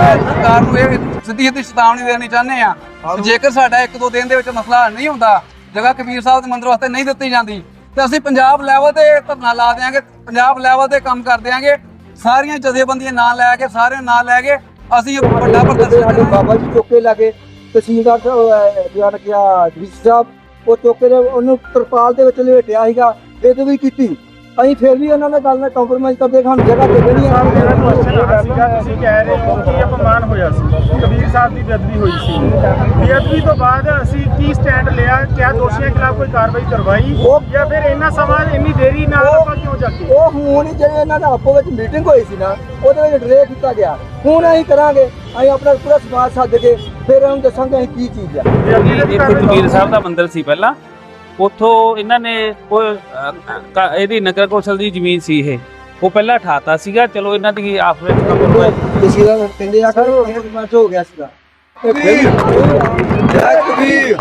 ਸਰਕਾਰ ਨੂੰ ਇਹ ਸਿੱਧੀ ਸਿੱਧੀ ਚੇਤਾਵਨੀ ਦੇਣੀ ਚਾਹੁੰਦੇ ਆ। ਜੇਕਰ ਸਾਡਾ ਇੱਕ ਦੋ ਦਿਨ ਦੇ ਵਿੱਚ ਮਸਲਾ ਹੱਲ ਨਹੀਂ ਹੁੰਦਾ ਜਗ੍ਹਾ ਕਬੀਰ ਸਾਹਿਬ ਦੇ ਮੰਦਿਰ ਵਾਸਤੇ ਨਹੀਂ ਦਿੱਤੀ ਜਾਂਦੀ ਤੇ ਅਸੀਂ ਪੰਜਾਬ ਲੈਵਲ ਤੇ ਧਰਨਾ ਲਾ ਦੇਾਂਗੇ ਪੰਜਾਬ ਲੈਵਲ ਤੇ ਕੰਮ ਕਰ ਦੇਾਂਗੇ ਸਾਰੀਆਂ ਜਥੇਬੰਦੀਆਂ ਨਾਲ ਲੈ ਕੇ ਸਾਰਿਆਂ ਨਾਲ ਲੈ ਕੇ ਅਸੀਂ ਇੱਕ ਵੱਡਾ ਪ੍ਰਦਰਸ਼ਨ ਸਾਡੇ ਬਾਬਾ ਜੀ ਚੁੱਕੇ ਲਾਗੇ ਤਹਿਸੀਲਦਾਰ ਜਾਨ ਕਿਹਾ ਜੀ ਸਾਹਿਬ ਉਹ ਚੁੱਕੇ ਦੇ ਉਹਨੂੰ ਤਰਪਾਲ ਦੇ ਵਿੱਚ ਲਪੇਟਿਆ ਸੀਗਾ ਇਹ ਵੀ ਕੀਤੀ। ਅਸੀਂ ਫਿਰ ਵੀ ਉਹਨਾਂ ਨਾਲ ਗੱਲ ਨਾਲ ਕੰਪਰੋਮਾਈਜ਼ ਕਰਦੇ ਹਾਂ ਸਾਨੂੰ ਜਗ੍ਹਾ ਦੇ ਦੇਣੀ ਆ ਮੇਰਾ ਕੁਐਸਚਨ ਸੀਗਾ ਤੁਸੀਂ ਕਹਿ ਰਹੇ ਹੋ ਕਿ ਅਪਮਾਨ ਹੋਇਆ ਸੀ। ਕਬੀਰ ਸਾਹਿਬ ਦੀ ਬੇਅਦਬੀ ਹੋਈ ਸੀ। ਬੇਅਦਬੀ ਤੋਂ ਬਾਅਦ ਅਸੀਂ ਕੀ ਸਟੈਂਡ ਲਿਆ ਕਿਆ ਦੋਸ਼ੀਆਂ ਖਿਲਾਫ ਕੋਈ ਕਾਰਵਾਈ ਕਰਵਾਈ ਜਾਂ ਫਿਰ ਇੰਨਾ ਸਮਾਂ ਇੰਨੀ ਦੇਰੀ ਨਾਲ ਆਪਾਂ ਕਿਉਂ ਜਾਗੇ ਉਹ ਹੁਣ ਜਿਹੜੇ ਇਹਨਾਂ ਦਾ ਆਪੋ ਵਿੱਚ ਮੀਟਿੰਗ ਹੋਈ ਸੀ ਨਾ ਉਹਦੇ ਵਿੱਚ ਡਰੇ ਕੀਤਾ ਗਿਆ। ਹੁਣ ਅਸੀਂ ਕਰਾਂਗੇ ਅਸੀਂ ਆਪਣਾ ਪੂਰਾ ਸਮਾਜ ਸੱਦ ਕੇ ਫਿਰ ਉਹਨੂੰ ਦੱਸਾਂਗੇ ਅਸੀਂ ਕੀ ਚੀਜ਼ ਆ। ਕਾਰਵਾਈ ਕਬੀਰ ਸਾਹਿਬ ਦਾ ਮੰਦਿਰ ਸੀ ਪਹਿਲਾਂ। ਉੱਥੋਂ ਇਹਨਾਂ ਨੇ ਉਹ ਅਹ, ਕ- ਇਹਦੀ ਨਗਰ ਕੌਂਸਲ ਦੀ ਜ਼ਮੀਨ ਸੀ ਇਹ। ਉਹ ਪਹਿਲਾਂ ਠਾਤਾ ਸੀਗਾ ਚਲੋ ਇਹਨਾਂ ਦੀ ਆਪਸ ਵਿੱਚ ਕਹਿੰਦੇ ਆ ਕਰ ਮਰਚ ਹੋ ਗਿਆ ਸੀਗਾ। ਇਹ ਫਿਰ ਜੈ ਕਬੀਰ।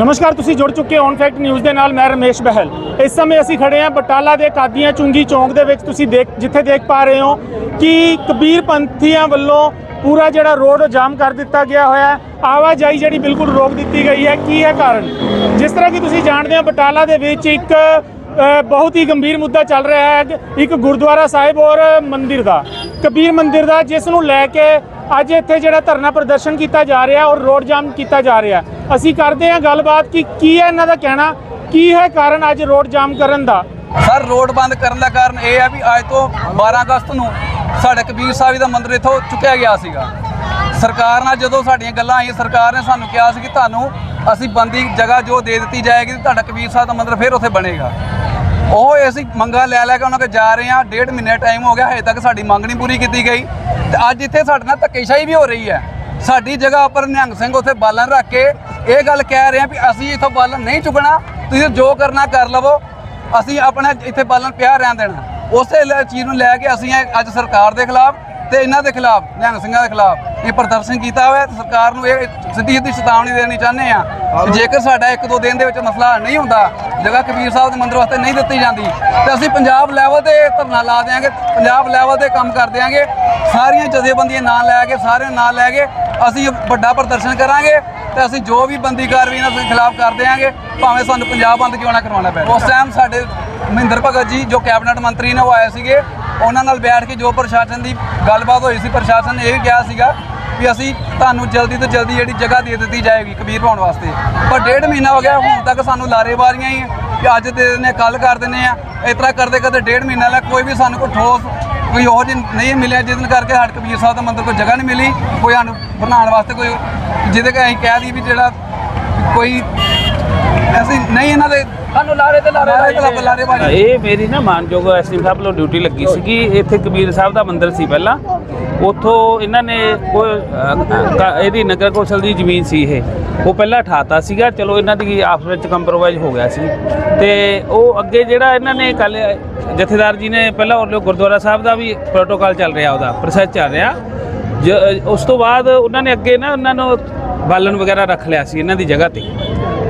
ਨਮਸਕਾਰ, ਤੁਸੀਂ ਜੁੜ ਚੁੱਕੇ ਔਨ ਫੈਕਟ ਨਿਊਜ਼ ਦੇ ਨਾਲ, ਮੈਂ ਰਮੇਸ਼ ਬਹਿਲ। ਇਸ ਸਮੇਂ ਅਸੀਂ ਖੜੇ ਹਾਂ ਬਟਾਲਾ ਦੇ ਕਾਦੀਆਂ ਚੁੰਗੀ ਚੌਂਕ ਦੇ ਵਿੱਚ, ਤੁਸੀਂ ਦੇਖ, ਜਿੱਥੇ ਦੇਖ ਪਾ ਰਹੇ ਹੋ ਕਿ ਕਬੀਰ ਪੰਥੀਆਂ ਵੱਲੋਂ ਪੂਰਾ ਜਿਹੜਾ ਰੋਡ ਜਾਮ ਕਰ ਦਿੱਤਾ ਗਿਆ ਹੋਇਆ ਹੈ। ਆਵਾਜਾਈ ਜਿਹੜੀ ਬਿਲਕੁਲ ਰੋਕ ਦਿੱਤੀ ਗਈ ਹੈ। ਕੀ ਹੈ ਕਾਰਨ? ਜਿਸ ਤਰ੍ਹਾਂ ਕਿ ਤੁਸੀਂ ਜਾਣਦੇ ਹੋ, ਬਟਾਲਾ ਦੇ ਵਿੱਚ ਇੱਕ ਬਹੁਤ ਹੀ ਗੰਭੀਰ ਮੁੱਦਾ ਚੱਲ ਰਿਹਾ ਹੈ। ਇੱਕ ਗੁਰਦੁਆਰਾ ਸਾਹਿਬ ਔਰ ਮੰਦਿਰ ਦਾ। ਕਬੀਰ ਮੰਦਿਰ ਦਾ, ਜਿਸ ਨੂੰ ਲੈ ਕੇ ਅੱਜ ਇੱਥੇ ਜਿਹੜਾ ਧਰਨਾ ਪ੍ਰਦਰਸ਼ਨ ਕੀਤਾ ਜਾ ਰਿਹਾ ਔਰ ਰੋਡ ਜਾਮ ਕੀਤਾ ਜਾ ਰਿਹਾ। ਅਸੀਂ ਕਰਦੇ ਹਾਂ ਗੱਲਬਾਤ ਕਿ ਕੀ ਹੈ ਇਹਨਾਂ ਦਾ ਕਹਿਣਾ, ਕੀ ਹੈ ਕਾਰਨ ਅੱਜ ਰੋਡ ਜਾਮ ਕਰਨ ਦਾ? ਸਰ, ਰੋਡ ਬੰਦ ਕਰਨ ਦਾ ਕਾਰਨ ਇਹ ਹੈ ਵੀ ਅੱਜ ਤੋਂ 12 ਅਗਸਤ ਨੂੰ ਸਾਡੇ ਕਬੀਰ ਸਾਹਿਬ ਜੀ ਦਾ ਮੰਦਿਰ ਇੱਥੋਂ ਚੁੱਕਿਆ ਗਿਆ ਸੀਗਾ। ਸਰਕਾਰ ਨਾਲ ਜਦੋਂ ਸਾਡੀਆਂ ਗੱਲਾਂ ਆਈਆਂ, ਸਰਕਾਰ ਨੇ ਸਾਨੂੰ ਕਿਹਾ ਸੀ ਕਿ ਤੁਹਾਨੂੰ ਅਸੀਂ ਬੰਦੀ ਜਗ੍ਹਾ ਜੋ ਦੇ ਦਿੱਤੀ ਜਾਏਗੀ, ਤੁਹਾਡਾ ਕਬੀਰ ਸਾਹਿਬ ਦਾ ਮੰਦਿਰ ਫਿਰ ਉੱਥੇ ਬਣੇਗਾ। ਉਹ ਅਸੀਂ ਮੰਗਾ ਲੈ ਲੈ ਕੇ ਉਹਨਾਂ ਕੋਲ ਜਾ ਰਹੇ ਹਾਂ। ਡੇਢ ਮਹੀਨੇ ਟਾਈਮ ਹੋ ਗਿਆ, ਹਜੇ ਤੱਕ ਸਾਡੀ ਮੰਗ ਨਹੀਂ ਪੂਰੀ ਕੀਤੀ ਗਈ। ਤੇ ਅੱਜ ਇੱਥੇ ਸਾਡੇ ਨਾਲ ਧੱਕੇਸ਼ਾਹੀ ਵੀ ਹੋ ਰਹੀ ਹੈ। ਸਾਡੀ ਜਗ੍ਹਾ ਉੱਪਰ ਨਿਹੰਗ ਸਿੰਘ ਉੱਥੇ ਬਾਲਣ ਰੱਖ ਕੇ ਇਹ ਗੱਲ ਕਹਿ ਰਹੇ ਆ ਵੀ ਅਸੀਂ ਇੱਥੋਂ ਬਾਲਣ ਨਹੀਂ ਚੁੱਕਣਾ, ਤੁਸੀਂ ਜੋ ਕਰਨਾ ਕਰ ਲਵੋ। ਅਸੀਂ ਆਪਣਾ ਇੱਥੇ ਬਾਲਣ ਪਿਆ ਰਹਿਣ ਦੇਣਾ। ਉਸੇ ਲ- ਚੀਜ਼ ਨੂੰ ਲੈ ਕੇ ਅਸੀਂ ਅੱਜ ਸਰਕਾਰ ਦੇ ਖਿਲਾਫ ਤੇ ਇਹਨਾਂ ਦੇ ਖਿਲਾਫ, ਨਿਹੰਗ ਸਿੰਘਾਂ ਦੇ ਖਿਲਾਫ ਇਹ ਪ੍ਰਦਰਸ਼ਨ ਕੀਤਾ ਹੋਇਆ ਤੇ ਸਰਕਾਰ ਨੂੰ ਇਹ ਸਿੱਧੀ ਸਿੱਧੀ ਚੇਤਾਵਨੀ ਦੇਣੀ ਚਾਹੁੰਦੇ ਆ ਜੇਕਰ ਸਾਡਾ ਇੱਕ ਦੋ ਦਿਨ ਦੇ ਵਿੱਚ ਮਸਲਾ ਨਹੀਂ ਹੁੰਦਾ ਜਗ੍ਹਾ ਕਬੀਰ ਸਾਹਿਬ ਦੇ ਮੰਦਿਰ ਵਾਸਤੇ ਨਹੀਂ ਦਿੱਤੀ ਜਾਂਦੀ ਤੇ ਅਸੀਂ ਪੰਜਾਬ ਲੈਵਲ ਤੇ ਧਰਨਾ ਲਾ ਦੇਾਂਗੇ ਪੰਜਾਬ ਲੈਵਲ ਤੇ ਕੰਮ ਕਰ ਦੇਾਂਗੇ ਸਾਰੀਆਂ ਜਥੇਬੰਦੀਆਂ ਨਾਲ ਲੈ ਕੇ ਸਾਰਿਆਂ ਨਾਲ ਲੈ ਕੇ ਅਸੀਂ ਵੱਡਾ ਪ੍ਰਦਰਸ਼ਨ ਕਰਾਂਗੇ ਤੇ ਅਸੀਂ ਜੋ ਵੀ ਬੰਦੀ ਕਾਰਵਾਈ ਇਹਨਾਂ ਦੇ ਖਿਲਾਫ ਕਰ ਦੇਾਂਗੇ ਭਾਵੇਂ ਸਾਨੂੰ ਪੰਜਾਬ ਬੰਦ ਕਿਉਂ ਨਾ ਕਰਵਾਉਣਾ ਪਏ ਉਸ ਟਾਈਮ ਸਾਡੇ ਮਹਿੰਦਰ ਭਗਤ ਜੀ ਜੋ ਕੈਬਨਿਟ ਮੰਤਰੀ ਨੇ ਉਹ ਆਏ ਸੀਗੇ ਉਹਨਾਂ ਨਾਲ ਬੈਠ ਕੇ ਜੋ ਪ੍ਰਸ਼ਾਸਨ ਦੀ ਗੱਲਬਾਤ ਹੋਈ ਸੀ, ਪ੍ਰਸ਼ਾਸਨ ਨੇ ਇਹ ਵੀ ਕਿਹਾ ਸੀਗਾ ਵੀ ਅਸੀਂ ਤੁਹਾਨੂੰ ਜਲਦੀ ਤੋਂ ਜਲਦੀ ਜਿਹੜੀ ਜਗ੍ਹਾ ਦੇ ਦਿੱਤੀ ਜਾਏਗੀ ਕਬੀਰ ਪਾਉਣ ਵਾਸਤੇ। ਪਰ ਡੇਢ ਮਹੀਨਾ ਹੋ ਗਿਆ, ਹੁਣ ਤੱਕ ਸਾਨੂੰ ਲਾਰੇਬਾਰੀਆਂ ਹੀ ਕਿ ਅੱਜ ਦੇ ਦਿੰਦੇ ਕੱਲ ਕਰ ਦਿੰਦੇ ਆ। ਇਸ ਤਰ੍ਹਾਂ ਕਰਦੇ ਕਰਦੇ ਡੇਢ ਮਹੀਨਾ ਲੱਗ, ਕੋਈ ਵੀ ਸਾਨੂੰ ਕੋਈ ਠੋਸ ਕੋਈ ਉਹ ਜਿਹੀ ਨਹੀਂ ਮਿਲਿਆ ਜਿਹਦੇ ਕਰਕੇ ਸਾਡੇ ਕਬੀਰ ਸਾਹਿਬ ਦਾ ਮੰਦਿਰ ਕੋਈ ਜਗ੍ਹਾ ਨਹੀਂ ਮਿਲੀ, ਕੋਈ ਸਾਨੂੰ ਬਣਾਉਣ ਵਾਸਤੇ ਕੋਈ ਜਿਹਦੇ ਕਿ ਅਸੀਂ ਕਹਿ ਦਈਏ ਵੀ ਜਿਹੜਾ ਕੋਈ ਅਸੀਂ ਨਹੀਂ ਇਹਨਾਂ ਦੇ ਸਾਨੂੰ ਲਾਰੇ ਤੇ ਲਾਰੇ ਤੇ ਲਾਰੇ ਬਾਜੀ ਇਹ ਮੇਰੀ ਨਾ ਮਾਨਯੋਗ ਐਸਐਮ ਸਾਹਿਬ ਵੱਲੋਂ ਡਿਊਟੀ ਲੱਗੀ ਸੀਗੀ। ਇੱਥੇ ਕਬੀਰ ਸਾਹਿਬ ਦਾ ਮੰਦਿਰ ਸੀ ਪਹਿਲਾਂ। ਉੱਥੋਂ ਇਹਨਾਂ ਨੇ ਉਹ ਅਹ, ਕ- ਇਹਦੀ ਨਗਰ ਕੌਂਸਲ ਦੀ ਜ਼ਮੀਨ ਸੀ ਇਹ। ਉਹ ਪਹਿਲਾਂ ਠਾਤਾ ਸੀਗਾ। ਚਲੋ ਇਹਨਾਂ ਦੀ ਆਪਸ ਵਿੱਚ ਕੰਪਰੋਮਾਈਜ਼ ਹੋ ਗਿਆ ਸੀ। ਤੇ ਉਹ ਅੱਗੇ ਜਿਹੜਾ ਇਹਨਾਂ ਨੇ ਕੱਲ ਜਥੇਦਾਰ ਜੀ ਨੇ ਪਹਿਲਾਂ ਉਹ ਗੁਰਦੁਆਰਾ ਸਾਹਿਬ ਦਾ ਵੀ ਪ੍ਰੋਟੋਕਾਲ ਚੱਲ ਰਿਹਾ ਉਹਦਾ ਪ੍ਰੋਸੈਸ ਚੱਲ ਰਿਹਾ। ਜ- ਉਸ ਤੋਂ ਬਾਅਦ ਉਹਨਾਂ ਨੇ ਅੱਗੇ ਨਾ ਉਹਨਾਂ ਨੂੰ ਬਾਲਣ ਵਗੈਰਾ ਰੱਖ ਲਿਆ ਸੀ ਇਹਨਾਂ ਦੀ ਜਗ੍ਹਾ ਤੇ।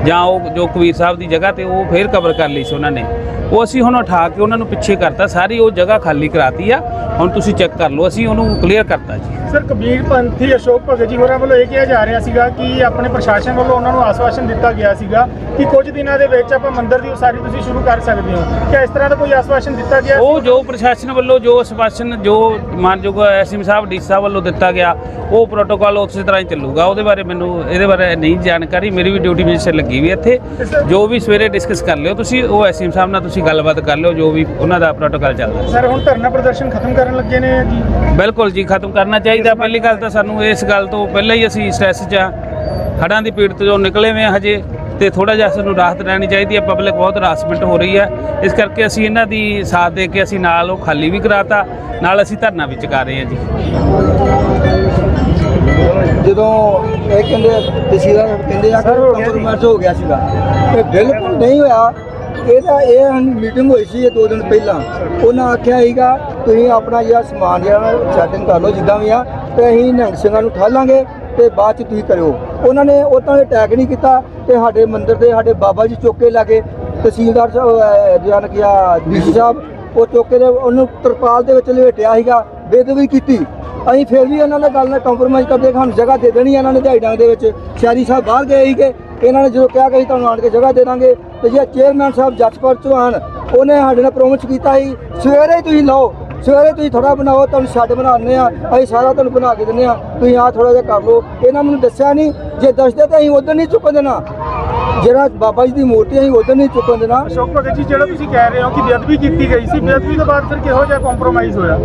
ਜਾਂ ਉਹ ਜੋ ਕਬੀਰ ਸਾਹਿਬ ਦੀ ਜਗ੍ਹਾ ਤੇ ਉਹ ਫੇਰ ਕਵਰ ਕਰ ਲਈ ਸੀ ਉਹਨਾਂ ਨੇ। ਉਹ ਅਸੀਂ ਹੁਣ ਉਠਾ ਕੇ ਉਹਨਾਂ ਨੂੰ ਪਿੱਛੇ ਕਰਤਾ, ਸਾਰੀ ਉਹ ਜਗ੍ਹਾ ਖਾਲੀ ਕਰਾਤੀ ਆ। ਹੁਣ ਤੁਸੀਂ ਚੈੱਕ ਕਰ ਲਓ, ਅਸੀਂ ਉਹਨੂੰ ਕਲੀਅਰ ਕਰਤਾ ਜੀ। ਸਰ ਕਬੀਰ ਪੰਥੀ ਅਸ਼ੋਕ ਭਗਤ ਜੀ ਹੋਰਾਂ ਵੱਲੋਂ ਇਹ ਕਿਹਾ ਜਾ ਰਿਹਾ ਸੀਗਾ ਕਿ ਆਪਣੇ ਪ੍ਰਸ਼ਾਸਨ ਵੱਲੋਂ ਉਹਨਾਂ ਨੂੰ ਆਸਵਾਸ਼ਨ ਦਿੱਤਾ ਗਿਆ ਸੀਗਾ ਕਿ ਕੁਝ ਦਿਨਾਂ ਦੇ ਵਿੱਚ ਆਪਾਂ ਮੰਦਿਰ ਦੀ ਉਸਾਰੀ ਤੁਸੀਂ ਸ਼ੁਰੂ ਕਰ ਸਕਦੇ ਹੋ। ਕਿ ਇਸ ਤਰ੍ਹਾਂ ਦਾ ਕੋਈ ਆਸਵਾਸ਼ਨ ਦਿੱਤਾ ਗਿਆ ਉਹ ਜੋ ਪ੍ਰਸ਼ਾਸਨ ਵੱਲੋਂ ਜੋ ਆਸ਼ਵਾਸਨ ਜੋ ਮਾਨਯੋਗ ਐਸਐਮ ਸਾਹਿਬ ਡੀ ਸਾਹਿਬ ਵੱਲੋਂ ਦਿੱਤਾ ਗਿਆ ਉਹ ਪ੍ਰੋਟੋਕਾਲ ਉਸੇ ਤਰ੍ਹਾਂ ਹੀ ਚੱਲੂਗਾ। ਉਹਦੇ ਬਾਰੇ ਮੈਨੂੰ ਇਹਦੇ ਬਾਰੇ ਨਹੀਂ ਜਾਣਕਾਰੀ ਮੇਰੀ ਵੀ ਡਿਊਟੀ ਮਿਨਿਸਟਰ ਲੱਗੀ ਵੀ ਇੱਥੇ। ਜੋ ਵੀ ਸਵੇਰੇ ਡਿਸਕਸ ਕਰ ਲਿਓ ਤੁਸੀਂ ਉਹ ਐਸਐਮ ਸਾਹਿਬ ਨਾਲ ਤੁਸੀਂ ਗੱਲਬਾਤ ਕਰ ਲਿਓ ਜੋ ਵੀ ਉਹਨਾਂ ਦਾ ਪ੍ਰੋਟੋਕਾਲ ਚੱਲਦਾ। ਸਰ ਹੁਣ ਧਰਨਾ ਪ੍ਰਦਰਸ਼ਨ ਖਤਮ ਕਰਨ ਲੱਗੇ ਨੇ ਜੀ? ਬਿਲਕੁਲ ਜੀ ਖਤਮ ਕਰਨਾ ਚਾਹੀਦਾ। ਪਹਿਲੀ ਗੱਲ ਤਾਂ ਸਾਨੂੰ ਇਸ ਗੱਲ ਤੋਂ ਪਹਿਲਾਂ ਹੀ ਅਸੀਂ ਸਟ੍ਰੈਸ 'ਚ ਆ। ਹੜ੍ਹਾਂ ਦੀ ਪੀੜਤ ਤੋਂ ਨਿਕਲੇ ਹੋਏ ਹਾਂ ਹਜੇ ਤੇ ਥੋੜਾ ਜਿਹਾ ਸਾਨੂੰ ਰਾਹਤ ਰਹਿਣੀ ਚਾਹੀਦੀ ਹੈ ਪਬਲਿਕ ਬਹੁਤ ਹਰਾਸਮੈਂਟ ਹੋ ਰਹੀ ਹੈ ਇਸ ਕਰਕੇ ਅਸੀਂ ਇਹਨਾਂ ਦੀ ਸਾਥ ਦੇ ਕੇ ਅਸੀਂ ਨਾਲ ਉਹ ਖਾਲੀ ਵੀ ਕਰਾਤਾ। ਨਾਲ ਅਸੀਂ ਧਰਨਾ ਵੀ ਚੁਕਾ ਰਹੇ ਹਾਂ ਜੀ। ਜਦੋਂ ਇਹ ਕਹਿੰਦੇ ਤਹਿਸੀਲਦਾਰ ਕਹਿੰਦੇ ਆ ਕਿ ਮਰਚ ਹੋ ਗਿਆ ਸੀਗਾ। ਇਹ ਬਿਲਕੁਲ ਨਹੀਂ ਹੋਇਆ। ਇਹਦਾ ਇਹ ਮੀਟਿੰਗ ਹੋਈ ਸੀ ਇਹ ਦੋ ਦਿਨ ਪਹਿਲਾਂ। ਉਹਨਾਂ ਆਖਿਆ ਸੀਗਾ ਤੁਸੀਂ ਆਪਣਾ ਜਿਹੜਾ ਸਮਾਨ ਜਿਹੜਾ ਸੈਟਿੰਗ ਕਰ ਲਓ, ਜਿੱਦਾਂ ਵੀ ਆ, ਤੇ ਅਸੀਂ ਨਿਹੰਗ ਸਿੰਘਾਂ ਨੂੰ ਠਾਲਾਂਗੇ ਤੇ ਬਾਅਦ ਚ ਤੁਸੀਂ ਕਰਿਓ। ਉਹਨਾਂ ਨੇ ਉਤਾਂ ਦੇ ਅਟੈਕ ਨਹੀਂ ਕੀਤਾ ਤੇ ਸਾਡੇ ਮੰਦਿਰ ਦੇ ਸਾਡੇ ਬਾਬਾ ਜੀ ਚੌਕੇ ਲਾਗੇ ਤਹਿਸੀਲਦਾਰ ਸਾਹਿਬ ਜਾਨ ਕਿਹਾ ਡੀਸੀ ਸਾਹਿਬ, ਉਹ ਚੌਕੇ ਦੇ ਉਹਨੂੰ ਤਰਪਾਲ ਦੇ ਵਿੱਚ ਲਪੇਟਿਆ ਸੀਗਾ, ਬੇਦਬੀ ਕੀਤੀ। ਅਸੀਂ ਫਿਰ ਵੀ ਇਹਨਾਂ ਨਾਲ ਗੱਲ ਨਾਲ ਕੰਪਰੋਮਾਈਜ਼ ਕਰਦੇ, ਸਾਨੂੰ ਜਗ੍ਹਾ ਦੇ ਦੇਣੀ ਇਹਨਾਂ ਨੇ ਦਿਹਾੜੀ ਡੰਗ ਦੇ ਵਿੱਚ। ਸ਼ਹਿਰੀ ਸਾਹਿਬ ਬਾਹਰ ਗਏ ਸੀਗੇ, ਇਹਨਾਂ ਨੇ ਜਦੋਂ ਕਿਹਾ ਕਿ ਅਸੀਂ ਤੁਹਾਨੂੰ ਆਣ ਕੇ ਜਗ੍ਹਾ ਦੇ ਦਾਂਗੇ, ਤੇ ਜੇ ਚੇਅਰਮੈਨ ਸਾਹਿਬ ਜਸਪਰ ਚੌਹਾਨ ਉਹਨੇ ਸਾਡੇ ਨਾਲ ਪ੍ਰੋਮਿਸ ਕੀਤਾ ਸੀ, ਸਵੇਰੇ ਤੁਸੀਂ ਲਓ। ਸਵੇਰੇ ਤੁਸੀਂ ਥੋੜਾ ਬਣਾਓ ਤੁਹਾਨੂੰ ਛੱਡ ਬਣਾਉਂਦੇ ਆ ਅਸੀਂ ਸਾਰਾ ਤੁਹਾਨੂੰ ਬਣਾ ਕੇ ਦਿੰਦੇ ਆ ਤੁਸੀਂ ਆ ਥੋੜਾ ਜਿਹਾ ਕਰ ਲਓ। ਇਹਨਾਂ ਮੈਨੂੰ ਦੱਸਿਆ ਨਹੀਂ ਜੇ ਦੱਸਦੇ ਤਾਂ ਅਸੀਂ ਉਦੋਂ ਨਹੀਂ ਚੁੱਕਣ ਦੇਣਾ। ਜਿਹੜਾ ਬਾਬਾ ਜੀ ਦੀ ਮੂਰਤੀ ਅਸੀਂ ਉਦੋਂ ਨਹੀਂ ਚੁੱਕਣ ਦੇਣਾ। ਅਸ਼ੋਕ ਭਗਤ ਜੀ ਜਿਹੜਾ ਤੁਸੀਂ ਕਹਿ ਰਹੇ ਹੋ ਕਿ ਬੇਅਦਬੀ ਕੀਤੀ ਗਈ ਸੀ ਬੇਅਦਬੀ ਤੋਂ ਬਾਅਦ ਫਿਰ ਕਿਹੋ ਜਿਹਾ ਕੰਪਰੋਮਾਈਜ਼ ਹੋਇਆ?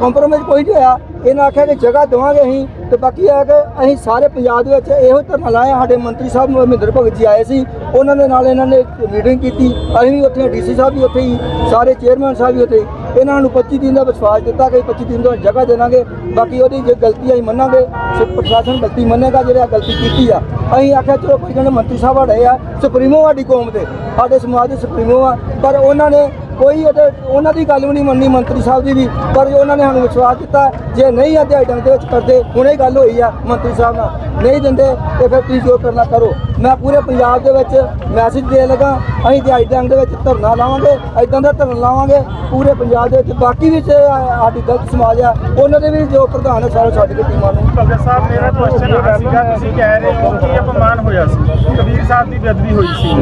ਕੰਪਰੋਮਾਈਜ਼ ਕੋਈ ਨਹੀਂ ਹੋਇਆ। ਇਹਨਾਂ ਆਖਿਆ ਕਿ ਜਗ੍ਹਾ ਦੇਵਾਂਗੇ ਅਸੀਂ। ਤੇ ਬਾਕੀ ਹੈ ਕਿ ਅਸੀਂ ਸਾਰੇ ਪੰਜਾਬ ਦੇ ਵਿੱਚ ਇਹੋ ਧਰਨਾ ਲਾਇਆ। ਸਾਡੇ ਮੰਤਰੀ ਸਾਹਿਬ ਮਹਿੰਦਰ ਭਗਤ ਜੀ ਆਏ ਸੀ। ਉਹਨਾਂ ਦੇ ਨਾਲ ਇਹਨਾਂ ਨੇ ਮੀਟਿੰਗ ਕੀਤੀ। ਅਸੀਂ ਵੀ ਉੱਥੇ ਡੀਸੀ ਸਾਹਿਬ ਵੀ ਉੱਥੇ ਹੀ ਸਾਰੇ ਚੇਅਰਮੈਨ ਸਾਹਿਬ ਵੀ ਉੱਥੇ। ਇਹਨਾਂ ਨੂੰ 25 ਦਿਨ ਦਾ ਵਿਸ਼ਵਾਸ ਦਿੱਤਾ ਕਿ 25 ਦਿਨ ਤੋਂ ਜਗ੍ਹਾ ਦੇਵਾਂਗੇ ਬਾਕੀ ਉਹਦੀ ਜੇ ਗਲਤੀ ਅਸੀਂ ਮੰਨਾਂਗੇ ਸੋ ਪ੍ਰਸ਼ਾਸਨ ਗਲਤੀ ਮੰਨੇਗਾ, ਜਿਹੜਾ ਗਲਤੀ ਕੀਤੀ ਆ। ਅਸੀਂ ਆਖਿਆ, ਚਲੋ ਕੋਈ ਕਹਿੰਦੇ ਮੰਤਰੀ ਸਾਹਿਬ ਹੜੇ ਆ, ਸੁਪਰੀਮੋ ਸਾਡੀ ਕੌਮ ਦੇ, ਸਾਡੇ ਸਮਾਜ ਦੇ ਸੁਪਰੀਮੋ ਆ, ਪਰ ਉਹਨਾਂ ਨੇ ਕੋਈ ਉਹਨਾਂ ਦੀ ਗੱਲ ਵੀ ਨਹੀਂ ਮੰਨੀ ਮੰਤਰੀ ਸਾਹਿਬ ਦੀ ਵੀ, ਪਰ ਉਹਨਾਂ ਨੇ ਸਾਨੂੰ ਵਿਸ਼ਵਾਸ ਦਿੱਤਾ, ਜੇ ਨਹੀਂ ਆ ਦਿਹਾੜੀ ਡੰਗ ਦੇ ਵਿੱਚ ਕਰਦੇ, ਹੁਣੇ ਗੱਲ ਹੋਈ ਆ ਮੰਤਰੀ ਸਾਹਿਬ ਨਾਲ। ਨਹੀਂ ਦਿੰਦੇ, ਤੇ ਫਿਰ ਤੁਸੀਂ ਜੋ ਕਰਨਾ ਕਰੋ। ਮੈਂ ਪੂਰੇ ਪੰਜਾਬ ਦੇ ਵਿੱਚ ਮੈਸੇਜ ਦੇ ਲਗਾ, ਅਸੀਂ ਦਿਹਾੜੀ ਡੰਗ ਦੇ ਵਿੱਚ ਧਰਨਾ ਲਾਵਾਂਗੇ ਐਦਾਂ ਦਾ ਧਰਨਾ ਲਾਵਾਂਗੇ, ਪੂਰੇ ਪੰਜਾਬ ਦੇ ਵਿੱਚ। ਬਾਕੀ ਵੀ ਜੇ ਸਾਡੀ ਗਲਤ ਸਮਾਜ ਆ, ਉਹਨਾਂ ਦੇ ਵੀ ਜੋ ਪ੍ਰਧਾਨ ਆ, ਸਾਰੇ ਛੱਡ ਕੇ ਟੀਮਾਂ ਨੂੰ ਭਗਤ ਸਾਹਿਬ, ਮੇਰਾ ਕੁਐਸਚਨ ਆ ਸੀਗਾ, ਤੁਸੀਂ ਕਹਿ ਰਹੇ ਹੋ ਕਿ ਅਪਮਾਨ ਸਾਹਿਬ ਦੀ ਬੇਅਦਬੀ ਹੋਈ ਸੀ।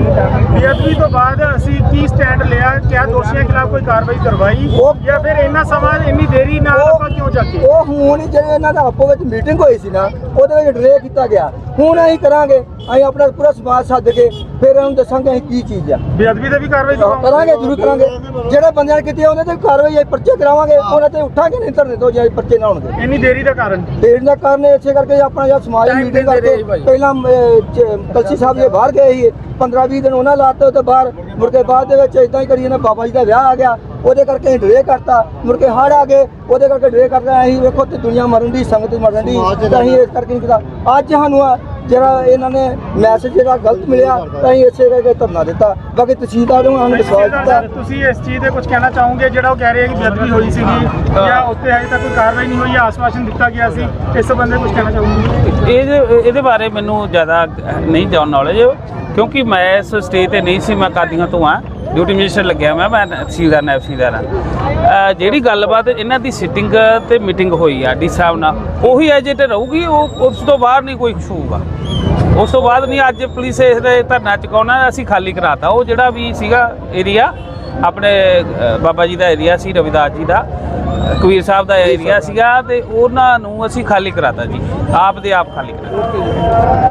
ਬੇਅਦਬੀ ਤੋਂ ਬਾਅਦ ਅਸੀਂ ਕੀ ਸਟੈਂਡ ਲਿਆ ਕਿਆ ਦੋਸ਼ੀਆਂ ਖਿਲਾਫ ਕੋਈ ਕਾਰਵਾਈ ਕਰਵਾਈ ਜਾਂ ਫਿਰ ਇੰਨਾ ਸਮਾਂ ਇੰਨੀ ਦੇਰੀ ਨਾਲ ਆਪਾਂ ਕਿਉਂ ਜਾਗੇ? ਉਹ ਹੁਣ ਜਿਹੜੇ ਇਹਨਾਂ ਦਾ ਆਪੋ ਵਿੱਚ ਮੀਟਿੰਗ ਹੋਈ ਸੀ ਨਾ ਉਹਦੇ ਵਿੱਚ ਡਰੇ ਕੀਤਾ ਗਿਆ। ਹੁਣ ਅਸੀਂ ਕਰਾਂਗੇ। ਅਸੀਂ ਆਪਣਾ ਪੂਰਾ ਸਮਾਜ ਸੱਦ ਕੇ ਫਿਰ ਇਹਨਾਂ ਨੂੰ ਦੱਸਾਂਗੇ ਅਸੀਂ ਕੀ ਚੀਜ਼ ਆ। ਬੇਅਦਬੀ ਤੇ ਵੀ ਕਾਰਵਾਈ ਕਰਾਂਗੇ ਜ਼ਰੂਰ ਕਰਾਂਗੇ। ਜਿਹੜੇ ਬੰਦਿਆਂ ਨੇ ਕੀਤੀ ਆ, ਉਹਨਾਂ ਤੇ ਕਾਰਵਾਈ ਅਸੀਂ ਪਰਚੇ ਕਰਾਵਾਂਗੇ ਉਹਨਾਂ ਤੇ ਉੱਠਾਂਗੇ ਨਹੀਂ ਧਰਨੇ ਤੋਂ ਜੇ ਪਰਚੇ ਨਾ ਹੋਣਗੇ। ਇੰਨੀ ਦੇਰੀ ਦਾ ਕਾਰਨ? ਦੇਰ ਦਾ ਕਾਰਨ ਇਸੇ ਕਰਕੇ ਆਪਣਾ ਜਿਹੜਾ ਸਮਾਜ ਮੀਟਿੰਗ ਕਰਕੇ ਪਹਿਲਾਂ ਅਹ, ਚ- ਕਲਸੀ ਸਾਹਿਬ ਜੀ ਬਾਹਰ ਗਏ ਸੀ 15 20 ਦਿਨ ਉਹਨਾਂ ਲਾਤੇ ਤੇ ਬਾਹਰ ਮੁੜ ਕੇ ਬਾਅਦ ਦੇ ਵਿੱਚ ਇਦਾਂ ਹੀ ਕਰੀ ਨਾ ਬਾਬਾ ਜੀ ਦਾ ਵਿਆਹ ਆ ਗਿਆ ਉਹਦੇ ਕਰਕੇ ਅਸੀਂ ਡਰੇ ਕਰਤਾ ਮੁੜ ਕੇ ਹੜ ਆ ਗਏ ਉਹਦੇ ਕਰਕੇ ਡਰੇ ਕਰਦਾ ਅਸੀਂ ਵੇਖੋ ਤੇ ਦੁਨੀਆ ਮਰਨ ਦੀ ਸੰਗਤ ਮਰਨ ਦੀ ਤਾਂ ਅਸੀਂ ਇਸ ਕਰਕੇ ਨਹੀਂ ਕੀਤਾ। ਅੱਜ ਸਾਨੂੰ ਆ ਜਿਹੜਾ ਇਹਨਾਂ ਨੇ ਮੈਸੇਜ ਜਿਹੜਾ ਗਲਤ ਮਿਲਿਆ ਤਾਂ ਅਸੀਂ ਇਸੇ ਕਰਕੇ ਧਰਨਾ ਦਿੱਤਾ। ਬਾਕੀ ਤਹਿਸੀਲਦਾਰ ਨੂੰ ਸਾਨੂੰ ਵਿਸ਼ਵਾਸ ਦਿੱਤਾ ਤੁਸੀਂ ਇਸ ਚੀਜ਼ ਤੇ ਕੁਝ ਕਹਿਣਾ ਚਾਹੋਗੇ? ਜਿਹੜਾ ਉਹ ਕਹਿ ਰਹੇ ਕਿ ਬੇਅਦਬੀ ਹੋਈ ਸੀਗੀ ਜਾਂ ਉੱਤੇ ਹਜੇ ਤੱਕ ਕੋਈ ਕਾਰਵਾਈ ਨਹੀਂ ਹੋਈ ਆਸਵਾਸ਼ਨ ਦਿੱਤਾ ਗਿਆ ਸੀ? ਇਸ ਸੰਬੰਧੇ ਕੁਝ ਕਹਿਣਾ ਚਾਹੋਗੇ? ਇਹਦੇ ਇਹਦੇ ਬਾਰੇ ਮੈਨੂੰ ਜ਼ਿਆਦਾ ਨਹੀਂ ਜਾਣ ਨੌਲੇਜ ਕਿਉਂਕਿ ਮੈਂ ਇਸ ਸਟੇਜ ਤੇ ਨਹੀਂ ਸੀ ਮੈਂ ਕਾਦੀਆਂ ਤੋਂ ਆ। ਡਿਊਟੀ ਮਿਨਿਸਟਰ ਲੱਗਿਆ ਮੈਂ ਮੈਂ ਤਹਿਸੀਲਦਾਰ ਨਾਇਬ ਤਹਿਸੀਲਦਾਰ ਹਾਂ ਜਿਹੜੀ ਗੱਲਬਾਤ ਇਹਨਾਂ ਦੀ ਸਿਟਿੰਗ ਤੇ ਮੀਟਿੰਗ ਹੋਈ ਆ, ਡੀ ਸਾਹਿਬ ਨਾਲ, ਉਹੀ ਐਜੇ ਤੇ ਰਹੂਗੀ, ਉਹ ਉਸ ਤੋਂ ਬਾਹਰ ਨਹੀਂ ਕੋਈ ਕੁਛ ਹੋਊਗਾ। ਉਸ ਤੋਂ ਬਾਅਦ ਨਹੀਂ, ਅੱਜ ਪੁਲਿਸ ਇਸ ਦੇ ਧਰਨਾ ਚੁਕਾਉਣਾ, ਅਸੀਂ ਖਾਲੀ ਕਰਾਤਾ। ਉਹ ਜਿਹੜਾ ਵੀ ਸੀਗਾ ਏਰੀਆ ਆਪਣੇ ਬਾਬਾ ਜੀ ਦਾ ਏਰੀਆ ਸੀ, ਰਵਿਦਾਸ ਜੀ ਦਾ, ਕਬੀਰ ਸਾਹਿਬ ਦਾ ਏਰੀਆ ਸੀਗਾ, ਤੇ ਉਹਨਾਂ ਨੂੰ ਅਸੀਂ ਖਾਲੀ ਕਰਾਤਾ ਜੀ। ਆਪ ਦੇ ਆਪ ਖਾਲੀ ਕਰਾਤਾ।